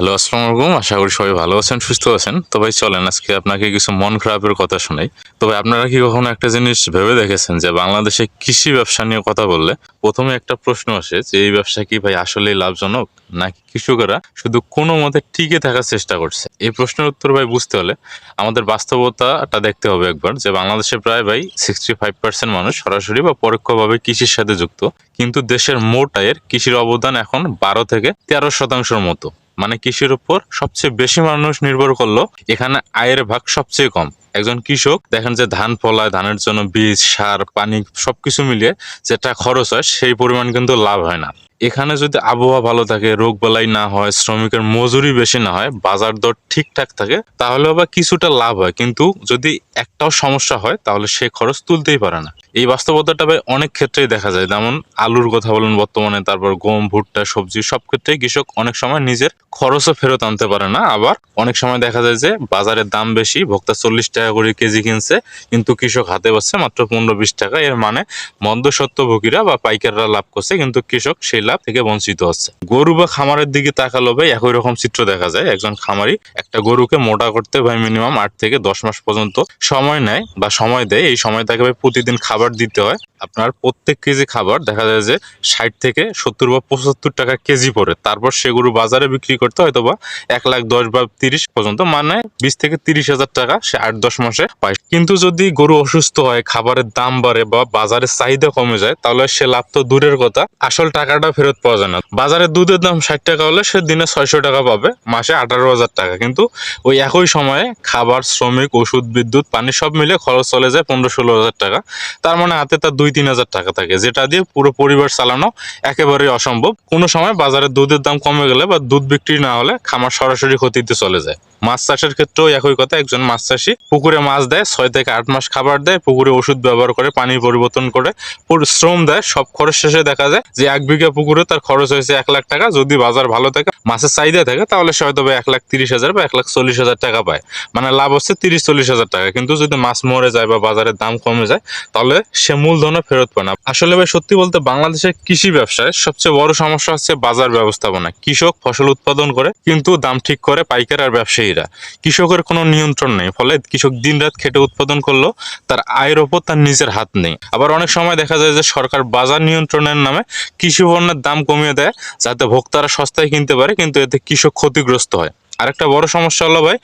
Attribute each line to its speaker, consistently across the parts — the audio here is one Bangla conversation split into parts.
Speaker 1: হ্যালো, আসসালামু আলাইকুম। আশা করি সবাই ভালো আছেন, সুস্থ আছেন। তো ভাই, চলেন, আজকে আপনাকে কিছু মন খারাপের কথা শোনাই। তবে আপনারা কি কখনো একটা জিনিস ভেবে দেখেছেন যে বাংলাদেশে কৃষি ব্যবসা নিয়ে কথা বললে প্রথমে একটা প্রশ্ন আসে যে, এই ব্যবসা কি ভাই আসলেই লাভজনক, নাকি কৃষকেরা শুধু কোনো মতে টিকে থাকার চেষ্টা করছে? এই প্রশ্নের উত্তর ভাই, বুঝতে হলে আমাদের বাস্তবতাটা দেখতে হবে একবার যে, বাংলাদেশে প্রায় ভাই সিক্সটি ফাইভ পার্সেন্ট মানুষ সরাসরি বা পরোক্ষভাবে কৃষির সাথে যুক্ত। কিন্তু দেশের মোট আয়ের কৃষির অবদান এখন বারো থেকে তেরো শতাংশের মতো। মানে কৃষির উপর সবচেয়ে বেশি মানুষ নির্ভর করল, এখানে আয়ের ভাগ সবচেয়ে কম। একজন কৃষক দেখেন যে ধান ফলায়, ধানের জন্য বীজ, সার, পানি সবকিছু মিলিয়ে যেটা খরচ হয় সেই পরিমাণ কিন্তু লাভ হয় না। এখানে যদি আবহাওয়া ভালো থাকে, রোগ বালাই না হয়, শ্রমিকের মজুরি বেশি না হয়, বাজার দর ঠিকঠাক থাকে, তাহলে আবার কিছুটা লাভ হয়। কিন্তু যদি একটাও সমস্যা হয়, তাহলে সে খরচ তুলতেই পারে না। এই বাস্তবতাটা অনেক ক্ষেত্রেই দেখা যায়। যেমন আলুর কথা বলুন বর্তমানে, তারপর গম, ভুট্টা, সবজি, সব ক্ষেত্রেই কৃষক অনেক সময় নিজের খরচও ফেরত আনতে পারে না। আবার অনেক সময় দেখা যায় যে বাজারের দাম বেশি, ভোক্তা চল্লিশ টাকা করে কেজি কিনছে, কিন্তু কৃষক হাতে পাচ্ছে মাত্র পনেরো বিশ টাকা। এর মানে মন্দ মন্দসত্ত্বভোগীরা বা পাইকাররা লাভ করছে, কিন্তু কৃষক সেই লাভ থেকে বঞ্চিত হচ্ছে। গরু বা খামারের দিকে তাকালো ভাই একই রকম চিত্র দেখা যায়। একজন খামারি একটা গরুকে মোটা করতে ভাই মিনিমাম আট থেকে দশ মাস পর্যন্ত সময় নেয় বা সময় দেয়। এই সময় তাকে ভাই প্রতিদিন খাবার দিতে হয়। আপনার প্রত্যেক কেজি খাবার দেখা যায় যে ষাট থেকে সত্তর বা পঁচাত্তর টাকা কেজি পড়ে। তারপর সে গরু বাজারে বিক্রি করতে হয়তো বা এক লাখ দশ বা তিরিশ পর্যন্ত মানে বিশ থেকে তিরিশ হাজার টাকা সে আট দশ মাসে পায়। কিন্তু যদি গরু অসুস্থ হয়, খাবারের দাম বাড়ে বা বাজারের চাহিদা কমে যায়, তাহলে সে লাভ তো দূরের কথা। আসল টাকাটা ফেরত পাওয়া যায় না। বাজারে দুধের দাম ষাট টাকা হলে সে দিনে ছয়শো টাকা পাবে, মাসে আঠারো হাজার টাকা। কিন্তু ওই একই সময়ে খাবার, শ্রমিক, ওষুধ, বিদ্যুৎ, পানি সব মিলে খরচ চলে যায় পনেরো ষোলো হাজার টাকা। তার মানে হাতে তার দুই তিন হাজার টাকা থাকে, যেটা দিয়ে পুরো পরিবার চালানো একেবারেই অসম্ভব। কোনো সময় বাজারে দুধের দাম কমে গেলে বা দুধ বিক্রি না হলে খামার সরাসরি ক্ষতিতে চলে যায়। মাছ চাষের ক্ষেত্রেও একই কথা, একজন মাছ চাষি পুকুরে মাছ দেয়, ছয় থেকে আট মাস খাবার দেয়, পুকুরে ওষুধ ব্যবহার করে পানি পরিবর্তন করে শ্রম দেয়, সব খরচ শেষে দেখা যায় যে এক বিঘা পুকুরে তার খরচ হয়েছে এক লাখ টাকা, যদি বাজার ভালো থাকে, মাছের চাহিদা থাকে, তাহলে সে হয়তো এক লাখ তিরিশ হাজার বা এক লাখ চল্লিশ হাজার টাকা পায়। মানে লাভ হচ্ছে তিরিশ চল্লিশ হাজার টাকা, কিন্তু যদি মাছ মরে যায় বা বাজারের দাম কমে যায়, তাহলে সে মূলধনও ফেরত পায় না। আসলে ভাই, সত্যি বলতে বাংলাদেশের কৃষি ব্যবসায় সবচেয়ে বড় সমস্যা হচ্ছে বাজার ব্যবস্থাপনা। কৃষক ফসল উৎপাদন করে, কিন্তু দাম ঠিক করে পাইকার আর ব্যবসায়ীরা কৃষকের কোনো নিয়ন্ত্রণ নেই, ফলে কৃষক দিনরাত খেটে উৎপাদন করল, তার আয়ের ওপর তার নিজের হাত নেই। আবার অনেক সময় দেখা যায় যে সরকার বাজার নিয়ন্ত্রণের নামে কৃষি পণ্যের দাম কমিয়ে দেয়, যাতে ভোক্তারা সস্তায় কিনতে পারে, কিন্তু এতে কৃষক ক্ষতিগ্রস্ত হয়। আরেকটা বড় সমস্যা হলো ভাই,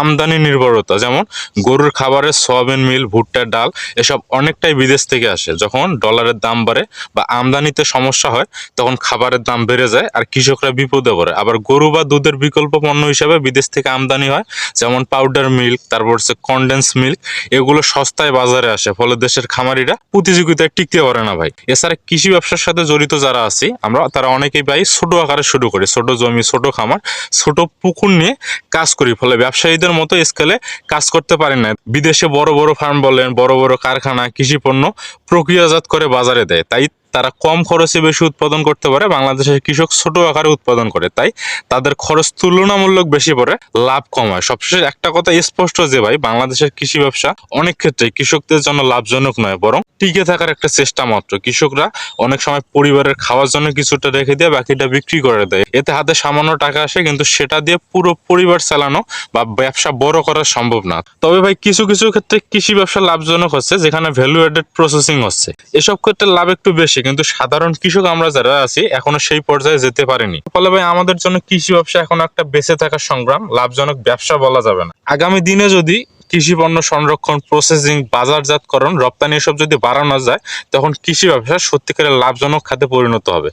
Speaker 1: আমদানি নির্ভরতা। যেমন গরুর খাবারের সয়াবিন মিল ভুট্টার ডাল এসব অনেকটাই বিদেশ থেকে আসে। যখন ডলারের দাম বাড়ে বা আমদানিতে সমস্যা হয়, তখন খাবারের দাম বেড়ে যায় আর কৃষকরা বিপদে পড়ে। আবার গরু বা দুধের বিকল্প পণ্য হিসাবে বিদেশ থেকে আমদানি হয়, যেমন পাউডার মিল্ক তারপর হচ্ছে কন্ডেন্স মিল্ক এগুলো সস্তায় বাজারে আসে, ফলে দেশের খামারিরা প্রতিযোগিতায় টিকতে পারে না ভাই। এছাড়া কৃষি ব্যবসার সাথে জড়িত যারা আছি, আমরা তারা অনেকেই ভাই ছোট আকারে শুরু করি। ছোট জমি, ছোট খামার, ছোট পুকুর নিয়ে কাজ করি, ফলে ব্যবসায়ীদের মতো স্কেলে কাজ করতে পারি না। বিদেশে বড় বড় ফার্ম বলেন, বড় বড় কারখানা, কৃষি পণ্য প্রক্রিয়াজাত করে বাজারে দেয়। তাই তারা কম খরচে বেশি উৎপাদন করতে পারে, বাংলাদেশের কৃষক ছোট আকারে উৎপাদন করে, তাই তাদের খরচ তুলনামূলক বেশি পড়ে, লাভ কম হয়। সবশেষে একটা কথা স্পষ্ট যে ভাই, বাংলাদেশের কৃষি ব্যবসা অনেক ক্ষেত্রে কৃষকদের জন্য লাভজনক নয়, বরং টিকে থাকার একটা চেষ্টা মাত্র। কৃষকরা অনেক সময় পরিবারের খাওয়ার জন্য কিছুটা রেখে দিয়ে বাকিটা বিক্রি করে দেয়। এতে হাতে সামান্য টাকা আসে, কিন্তু সেটা দিয়ে পুরো পরিবার চালানো বা ব্যবসা বড় করা সম্ভব না। তবে ভাই, কিছু কিছু ক্ষেত্রে কৃষি ব্যবসা লাভজনক হচ্ছে, যেখানে ভ্যালু এডেড প্রসেসিং হচ্ছে। এসব ক্ষেত্রে লাভ একটু বেশি কিন্তু সাধারণ কৃষক আমরা যারা আছি, এখনও সেই পর্যায়ে যেতে পারিনি। ফলে ভাই, আমাদের জন্য কৃষি ব্যবসা এখন একটা বেঁচে থাকার সংগ্রাম, লাভজনক ব্যবসা বলা যাবে না। আগামী দিনে যদি কৃষি পণ্য সংরক্ষণ প্রসেসিং বাজারজাতকরণ, রপ্তানি এসব যদি বাড়ানো যায়, তখন কৃষি ব্যবসা সত্যিকারের লাভজনক খাতে পরিণত হবে।